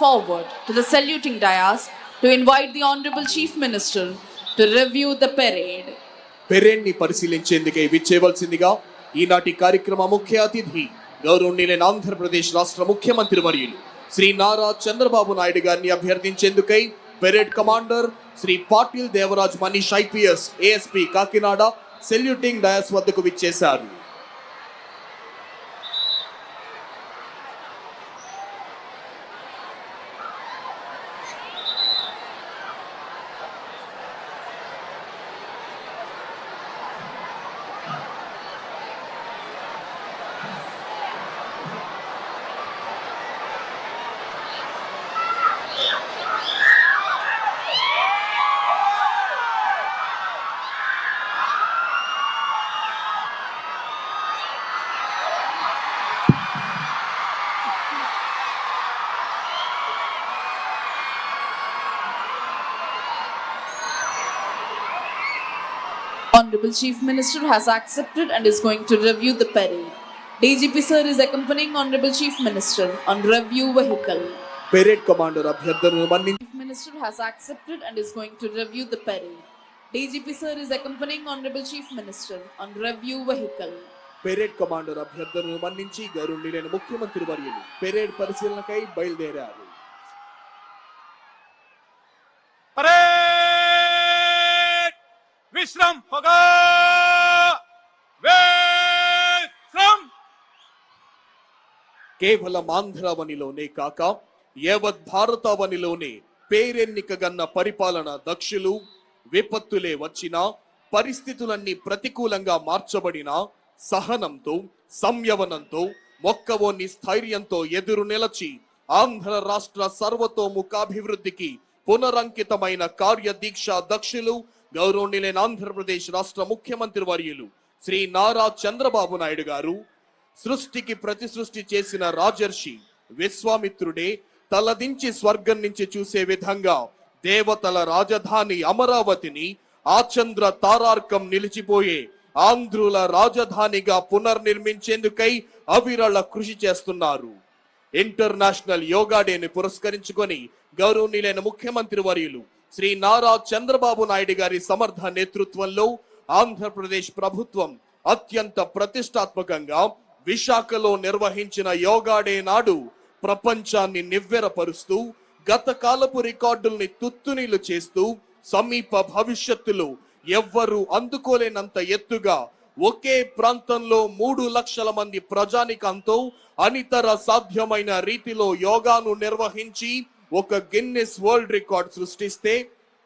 forward to the saluting dais to invite the Honorable Chief Minister to review the parade. పెరేడ్ని పరిశీలించేందుకే విచ్చేవలసిందిగా ఈనాటి కార్యక్రమ ముఖ్య అతిథి గౌరవనీయులైన ఆంధ్రప్రదేశ్ రాష్ట్ర ముఖ్యమంత్రి వర్యులు శ్రీ నారా చంద్రబాబు నాయుడు గారిని అభ్యర్థించేందుకై parade commander Shri Patil Devaraj Manish IPS ASP Kakinada saluting dais వద్దకు విచ్చేశారు Honorable Chief Minister has accepted and is going to review the parade. DGP sir is accompanying Honorable Chief Minister on review vehicle. Parade commander అభ్యర్థనను మన్నించి Chief Minister has accepted and is going to review the parade. DGP sir is accompanying Honorable Chief Minister on review vehicle. Parade commander అభ్యర్థనను మన్నించి గౌరవనీయులైన ముఖ్యమంత్రి వర్యులు parade పరిశీలనకై బయలుదేరారు విశ్రామ్ కేవలం ఆంధ్రావనిలోనే కాక యావత్ భారతావనిలోనే పేరెన్నికగన్న పరిపాలన దక్షులు విపత్తులే వచ్చినా పరిస్థితులన్నీ ప్రతికూలంగా మార్చబడిన సహనంతో సంయవనంతో మొక్కవోని స్థైర్యంతో ఎదురు నిలచి ఆంధ్ర రాష్ట్ర సర్వతోముఖాభివృద్ధికి పునరంకితమైన కార్యదీక్ష దక్షులు గౌరవనీయులైన ఆంధ్రప్రదేశ్ రాష్ట్ర ముఖ్యమంత్రి వర్యులు శ్రీ నారా చంద్రబాబు నాయుడు గారు సృష్టికి ప్రతి సృష్టి చేసిన రాజర్షి విశ్వామిత్రుడే తలదించి స్వర్గం నుంచి చూసే విధంగా దేవతల రాజధాని అమరావతిని ఆచంద్ర తారార్కం నిలిచిపోయే ఆంధ్రుల రాజధానిగా పునర్నిర్మించేందుకై అవిరళ కృషి చేస్తున్నారు. ఇంటర్నేషనల్ యోగా డేని పురస్కరించుకొని గౌరవనీయులైన ముఖ్యమంత్రి వర్యులు శ్రీ నారా చంద్రబాబు నాయుడు గారి సమర్థ నేతృత్వంలో ఆంధ్రప్రదేశ్ ప్రభుత్వం అత్యంత ప్రతిష్టాత్మకంగా విశాఖలో నిర్వహించిన యోగాడే నాడు ప్రపంచాన్ని నివ్వెరపరుస్తూ గత కాలపు రికార్డుల్ని తుత్తునీలు చేస్తూ సమీప భవిష్యత్తులో ఎవ్వరూ అందుకోలేనంత ఎత్తుగా ఒకే ప్రాంతంలో మూడు లక్షల మంది ప్రజానికంతో అనితర సాధ్యమైన రీతిలో యోగాను నిర్వహించి ఒక గిన్నెస్ వరల్డ్ రికార్డ్ సృష్టిస్తే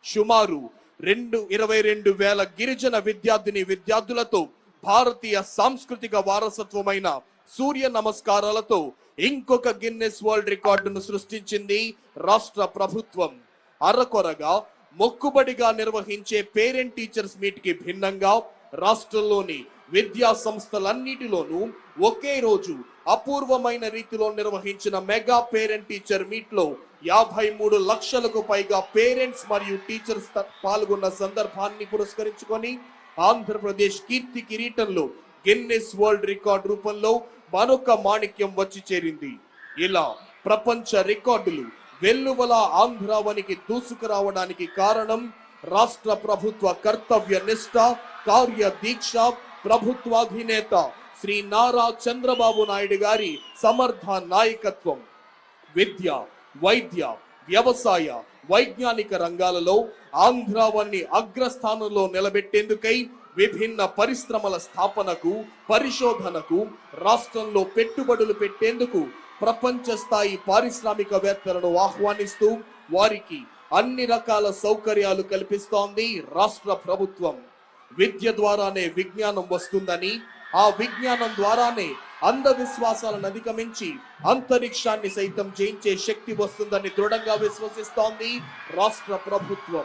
సుమారు రెండు ఇరవై రెండు వేల గిరిజన విద్యార్థిని విద్యార్థులతో భారతీయ సాంస్కృతిక వారసత్వమైన సూర్య నమస్కారాలతో ఇంకొక గిన్నెస్ వరల్డ్ రికార్డును సృష్టించింది రాష్ట్ర ప్రభుత్వం. అరకొరగా మొక్కుబడిగా నిర్వహించే పేరెంట్ టీచర్స్ మీట్కి భిన్నంగా రాష్ట్రంలోని విద్యా సంస్థలన్నిటిలోనూ ఒకే రోజు అపూర్వమైన రీతిలో నిర్వహించిన మెగా పేరెంట్ టీచర్ మీట్లో యాభై మూడు లక్షలకు పైగా పేరెంట్స్ మరియు టీచర్స్ త- పాల్గొన్న సందర్భాన్ని పురస్కరించుకొని ఆంధ్రప్రదేశ్ కీర్తి కిరీటంలో గిన్నెస్ వరల్డ్ రికార్డ్ రూపంలో మరొక మాణిక్యం వచ్చి చేరింది. ఇలా ప్రపంచ రికార్డులు వెల్లువల ఆంధ్రావనికి దూసుకురావడానికి కారణం రాష్ట్ర ప్రభుత్వ కర్తవ్య నిష్ట కార్య దీక్ష ప్రభుత్వాధినేత శ్రీ నారా చంద్రబాబు నాయుడు గారి సమర్థ నాయకత్వం. విద్య వైద్య వ్యవసాయ వైజ్ఞానిక రంగాలలో ఆంధ్రావన్ని అగ్రస్థానంలో నిలబెట్టేందుకై విభిన్న పరిశ్రమల స్థాపనకు పరిశోధనకు రాష్ట్రంలో పెట్టుబడులు పెట్టేందుకు ప్రపంచ స్థాయి పారిశ్రామికవేత్తలను ఆహ్వానిస్తూ వారికి అన్ని రకాల సౌకర్యాలు కల్పిస్తోంది రాష్ట్ర ప్రభుత్వం. విద్య ద్వారానే విజ్ఞానం వస్తుందని ఆ విజ్ఞానం ద్వారానే అంధవిశ్వాసాలను అధిగమించి అంతరిక్షాన్ని సైతం జయించే శక్తి వస్తుందని దృఢంగా విశ్వసిస్తోంది రాష్ట్ర ప్రభుత్వం.